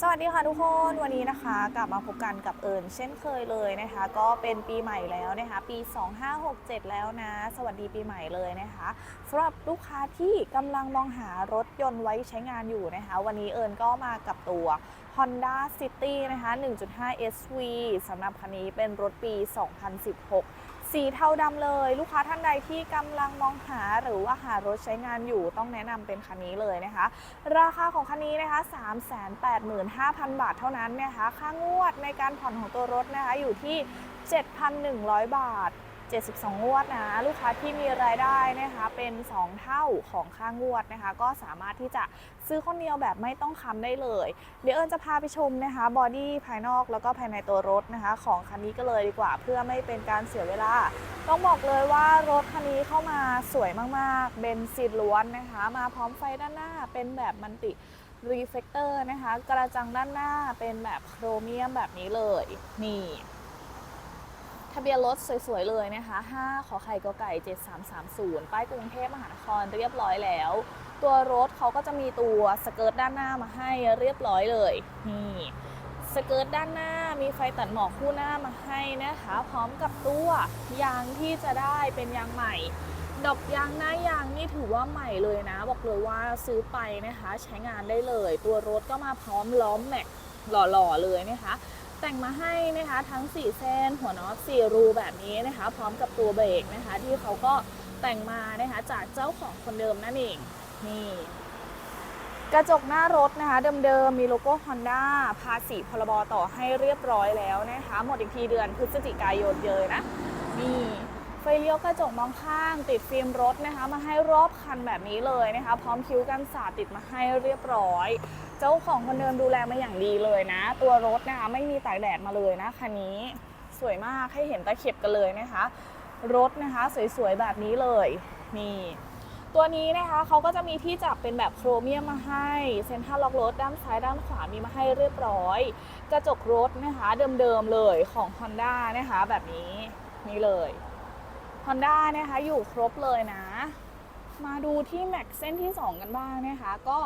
สวัสดีค่ะทุกคนวันนี้นะคะกลับมาพบกันกับเอิญเช่นเคยเลยนะคะ ก็เป็นปีใหม่แล้วนะคะ ปี 2567 แล้วนะ สวัสดีปีใหม่เลยนะคะสำหรับลูกค้าที่กำลังมองหารถยนต์ไว้ใช้งานอยู่นะคะ วันนี้เอิญก็มากับตัว Honda City นะคะ 1.5 SV สำหรับคันนี้เป็นรถปี 2016 สีเทาดำเลย ลูกค้าท่านใดที่กำลังมองหาหรือว่าหารถใช้งานอยู่ต้องแนะนำเป็นคันนี้เลยนะคะ ราคาของคันนี้นะคะ 385,000 บาทเท่านั้นนะคะ ค่างวดในการผ่อนของตัวรถนะคะอยู่ที่ 7,100 บาท 72 งวดนะลูกค้าที่มีรายได้นะคะเป็น 2 เท่าของค่างวดนะคะ ก็สามารถที่จะซื้อคนเดียวแบบไม่ต้องค้ำได้เลย เดี๋ยวเอิญจะพาไปชมนะคะบอดี้ภายนอกแล้วก็ภายในตัวรถนะคะ ของคันนี้ก็เลยดีกว่าเพื่อไม่เป็นการเสียเวลา ต้องบอกเลยว่ารถคันนี้เข้ามาสวยมากๆเบนซินล้วนนะคะ มาพร้อมไฟด้านหน้าเป็นแบบมันติรีเฟกเตอร์นะคะ กระจังด้านหน้าเป็นแบบโครเมียมแบบนี้เลยนี่ ทะเบียนรถสวยๆเลยนะคะ 5 ขอไข่กไก่ 7330 ป้ายกรุงเทพมหานครเรียบร้อยแล้ว ตัวรถเขาก็จะมีตัวสเกิร์ตด้านหน้ามาให้เรียบร้อยเลย นี่สเกิร์ตด้านหน้ามีไฟตัดหมอกคู่หน้ามาให้นะคะ พร้อมกับตัวยางที่จะได้เป็นยางใหม่ ดอกยางหน้ายางนี่ถือว่าใหม่เลยนะ บอกเลยว่าซื้อไปนะคะ ใช้งานได้เลย ตัวรถก็มาพร้อมล้อมแม็กหล่อๆเลยนะคะ แต่งมาให้นะคะทั้ง 4 เส้นหัวน็อต4รูแบบนี้นะคะ พร้อมกับตัวเบรกนะคะ ที่เขาก็แต่งมานะคะจากเจ้าของคนเดิมนั่นเองนี่กระจกหน้ารถนะคะเดิมๆมีโลโก้ Honda ภาษีพรบต่อให้เรียบร้อยแล้วนะคะ หมดอีกทีเดือนพฤศจิกายนเลยนะนี่ ฟเลี้ยวกระจกมองข้าง ติดฟิล์มรถนะคะ มาให้รอบคันแบบนี้เลยนะคะ พร้อมคิ้วกันสาดติดมาให้เรียบร้อย เจ้าของคนเดิมดูแลมาอย่างดีเลยนะ ตัวรถนะคะไม่มีตากแดดมาเลยนะคันนี้สวยมากให้เห็นตะเข็บกันเลยนะคะ รถนะคะสวยๆแบบนี้เลยนี่ตัวนี้นะคะเขาก็จะมีที่จับเป็นแบบโครเมียมมาให้เซ็นทรัลล็อกรถด้านซ้ายด้านขวามีมาให้เรียบร้อย กระจกรถนะคะเดิมๆเลยของ Honda นะคะแบบนี้นี่เลย Honda นะคะอยู่ครบเลยนะ มาดูที่แม็กเส้นที่ 2 กันบ้างนะคะ ก็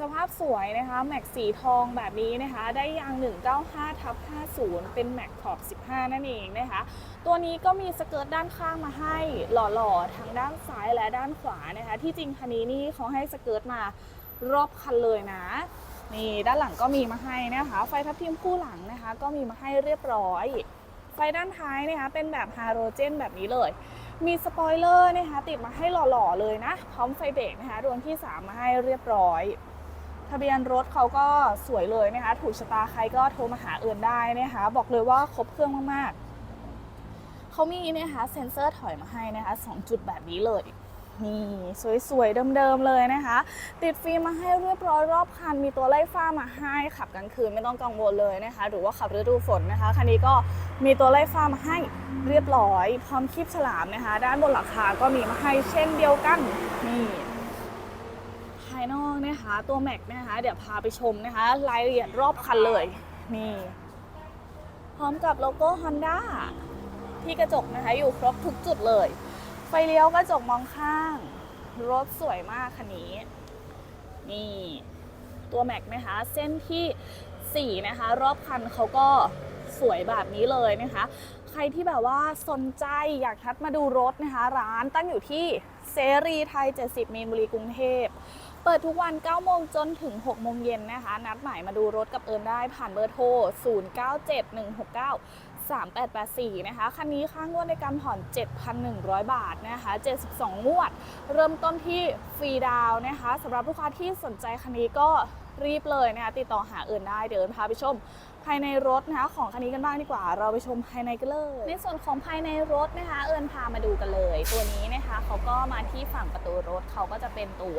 สภาพสวยนะคะแม็กสีทองแบบนี้นะคะ ได้ยาง 195ทับ50 เป็นแม็กขอบ 15 นั่นเองนะคะ ตัวนี้ก็มีสเกิร์ตด้านข้างมาให้หล่อๆทั้งด้านซ้ายและด้านขวานะคะ ที่จริงคันนี้นี่เขาให้สเกิร์ตมารอบคันเลยนะนี่ด้านหลังก็มีมาให้นะคะ ไฟทับทิมคู่หลังนะคะ ก็มีมาให้เรียบร้อย ไฟด้านท้ายนะคะเป็นแบบฮาโลเจนแบบนี้เลย มีสปอยเลอร์นะคะติดมาให้หล่อๆเลยนะ พร้อมไฟเบรกนะคะดวงที่ 3 มาให้เรียบร้อย ทะเบียนรถเขาก็สวยเลยนะคะ ถูกชะตาใครก็โทรมาหาเอินได้นะคะ บอกเลยว่าครบเครื่องมากๆเขามีนะคะเซ็นเซอร์ถอยมาให้นะคะ2จุดแบบนี้เลย นี่สวยๆ เดิมๆ เลยนะคะ ติดฟิล์มมาให้เรียบร้อยรอบคัน มีตัวไล่ฟ้ามาให้ขับกลางคืนไม่ต้องกังวลเลยนะคะ หรือว่าขับฤดูฝนนะคะ คันนี้ก็มีตัวไล่ฟ้ามาให้เรียบร้อย พร้อมคลิปฉลามนะคะ ด้านบนหลังคาก็มีมาให้เช่นเดียวกันนี่ภายนอกนะคะตัวแม็กนะคะ เดี๋ยวพาไปชมนะคะ รายละเอียดรอบคันเลยนี่พร้อมกับโลโก้ Honda ที่กระจกนะคะอยู่ครบทุกจุดเลย ไฟเลี้ยวกระจกมองข้าง รถสวยมากคันนี้ นี่ตัวแม็กนะคะ เส้นที่ 4 นะคะ รอบคันเขาก็สวยแบบนี้เลยนะคะ ใครที่แบบว่าสนใจอยากทัดมาดูรถนะคะ ร้านตั้งอยู่ที่เสรีไทย 70 มีนบุรีกรุงเทพเปิดทุกวัน 9 โมงจนถึง 6 โมงเย็นนะคะ นัดหมายมาดูรถกับเอิญได้ผ่านเบอร์โทร 097169 3884 นะคะ คันนี้ค่างวดในการผ่อน 7,100 บาทนะคะ 72 งวด เริ่มต้นที่ฟรีดาวนะคะสำหรับลูกค้าที่สนใจคันนี้ก็รีบเลยนะคะติดต่อหาเอิญได้เดี๋ยวเอิญพาไปชมภายในรถนะคะของคันนี้กันบ้างดีกว่า เราไปชมภายในกันเลย ในส่วนของภายในรถนะคะ เอิญพามาดูกันเลย ตัวนี้นะคะเขาก็มาที่ฝั่งประตูรถเขาก็จะเป็นตัว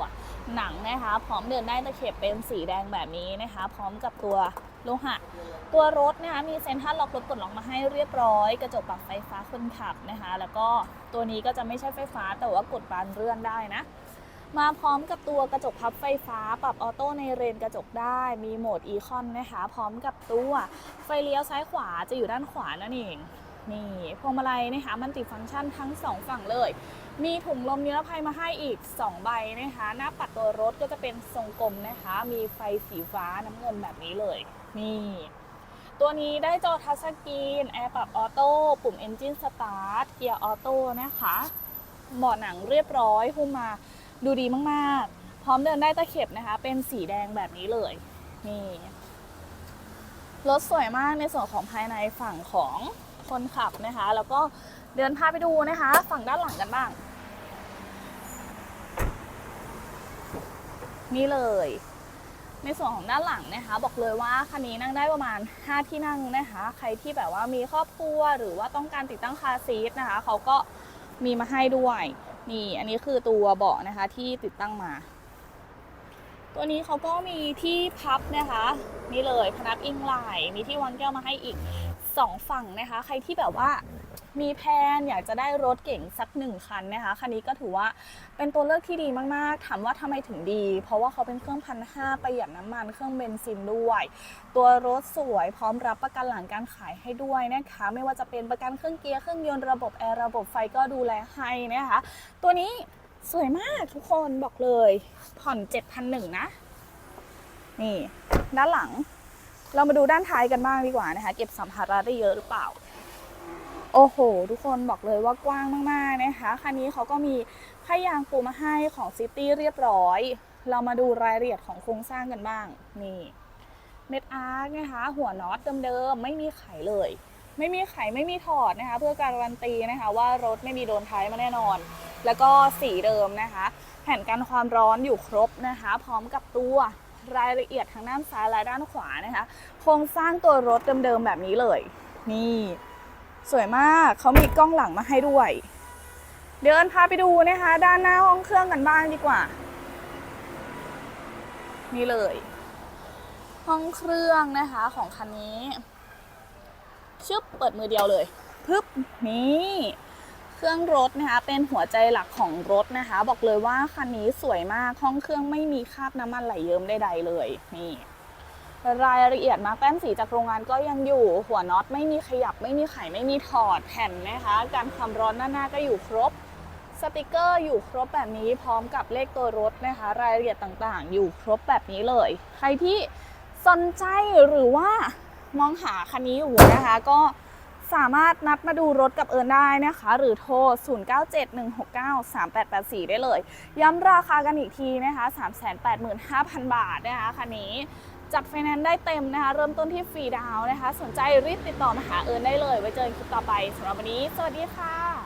หนังนะคะ พร้อมเดินได้ตะเข็บเป็นสีแดงแบบนี้นะคะ พร้อมกับตัว โลหะ ตัวรถนะคะมีเซ็นทรัลล็อกรถกดล็อกมาให้เรียบร้อย กระจกปรับไฟฟ้าคนขับนะคะ แล้วก็ตัวนี้ก็จะไม่ใช่ไฟฟ้าแต่ว่ากดบานเลื่อนได้นะ มาพร้อมกับตัวกระจกพับไฟฟ้า ปรับออโต้ในเรนกระจกได้ มีโหมดอีคอนนะคะ พร้อมกับตัวไฟเลี้ยวซ้ายขวาจะอยู่ด้านขวานั่นเองนี่พวงมาลัยนะคะมันติดฟังก์ชันทั้งสองฝั่งเลย มีถุงลมนิรภัยมาให้อีก 2 ใบนะคะ หน้าปัดตัวรถก็จะเป็นทรงกลมนะคะ มีไฟสีฟ้าน้ำเงินแบบนี้เลย นี่ ตัวนี้ได้จอทัชสกรีน แอร์ปรับออโต้ ปุ่ม Engine Start เกียร์ออโต้นะคะ เบาะหนังเรียบร้อยหุ้มมาดูดีมากๆ พร้อมเดินได้ตะเข็บนะคะ เป็นสีแดงแบบนี้เลย นี่ รถสวยมากในส่วนของภายในฝั่งของคนขับนะคะ แล้วก็เดินพาไปดูนะคะ ฝั่งด้านหลังกันบ้าง นี่เลย ในส่วนของด้านหลังนะคะ บอกเลยว่าคันนี้นั่งได้ประมาณ 5 ที่นั่งนะคะ ใครที่แบบว่ามีครอบครัวหรือว่าต้องการติดตั้งคาซีทนะคะเขาก็มีมาให้ด้วยนี่อันนี้คือตัวเบาะนะคะที่ติดตั้งมา ตัวนี้เขาก็มีที่พับนะคะนี่เลยพนักอิงไหลมีที่วางแก้วมาให้อีกสองฝั่งนะคะ ใครที่แบบว่า มีแพนอยากจะได้รถเก่งสักหนึ่งคันนะคะคันนี้ก็ถือว่าเป็นตัวเลือกที่ดีมากๆ ถามว่าทำไมถึงดี เพราะว่าเขาเป็นเครื่องพันห้าประหยัดน้ำมันเครื่องเบนซินด้วย ตัวรถสวยพร้อมรับประกันหลังการขายให้ด้วยนะคะ ไม่ว่าจะเป็นประกันเครื่องเกียร์เครื่องยนต์ระบบแอร์ระบบไฟก็ดูแลให้นะคะ ตัวนี้สวยมากทุกคนบอกเลย ผ่อน7,001นะ นี่ ด้านหลัง เรามาดูด้านท้ายกันบ้างดีกว่านะคะ เก็บสัมภาระได้เยอะหรือเปล่า โอ้โห ทุกคนบอกเลยว่ากว้างมากๆนะคะ คันนี้เขาก็มีผ้ายางปูมาให้ของซิตี้เรียบร้อย เรามาดูรายละเอียดของโครงสร้างกันบ้าง นี่เม็ดอาร์คนะคะ หัวน็อตเดิมๆ ไม่มีไขเลย ไม่มีไขไม่มีถอดนะคะ เพื่อการันตีนะคะ ว่ารถไม่มีโดนท้ายมาแน่นอน แล้วก็สีเดิมนะคะ แผ่นกันความร้อนอยู่ครบนะคะ พร้อมกับตัวรายละเอียดทางด้านซ้ายและด้านขวานะคะ โครงสร้างตัวรถเดิมๆแบบนี้เลย นี่ สวยมากเขามีกล้องหลังมาให้ด้วย เดินพาไปดูนะคะ ด้านหน้าห้องเครื่องกันบ้างดีกว่า นี่เลย ห้องเครื่องนะคะของคันนี้ชึบเปิดมือเดียวเลยพึบนี่เครื่องรถนะคะ เป็นหัวใจหลักของรถนะคะ บอกเลยว่าคันนี้สวยมากห้องเครื่องไม่มีคราบน้ำมันไหลเยิ้มใดๆเลย นี่ รายละเอียดมาแป้นสีจากโรงงานก็ยังอยู่หัวน็อตไม่มีขยับไม่มีไขไม่มีถอดแผ่นนะคะการความร้อนหน้าๆก็อยู่ครบสติกเกอร์อยู่ครบแบบนี้พร้อมกับเลขตัวรถนะคะ รายละเอียดต่างๆ อยู่ครบแบบนี้เลย ใครที่สนใจหรือว่ามองหาคันนี้อยู่นะคะ ก็สามารถนัดมาดูรถกับเอิญได้นะคะ หรือโทร 0971693884 ได้เลย ย้ำราคากันอีกทีนะคะ 385,000 บาทนะคะคันนี้ จัดไฟแนนซ์ได้เต็มนะคะ เริ่มต้นที่ฟรีดาวนะคะ สนใจรีบติดต่อมาหาเอิญได้เลย ไว้เจอกันคลิปต่อไปสำหรับวันนี้ สวัสดีค่ะ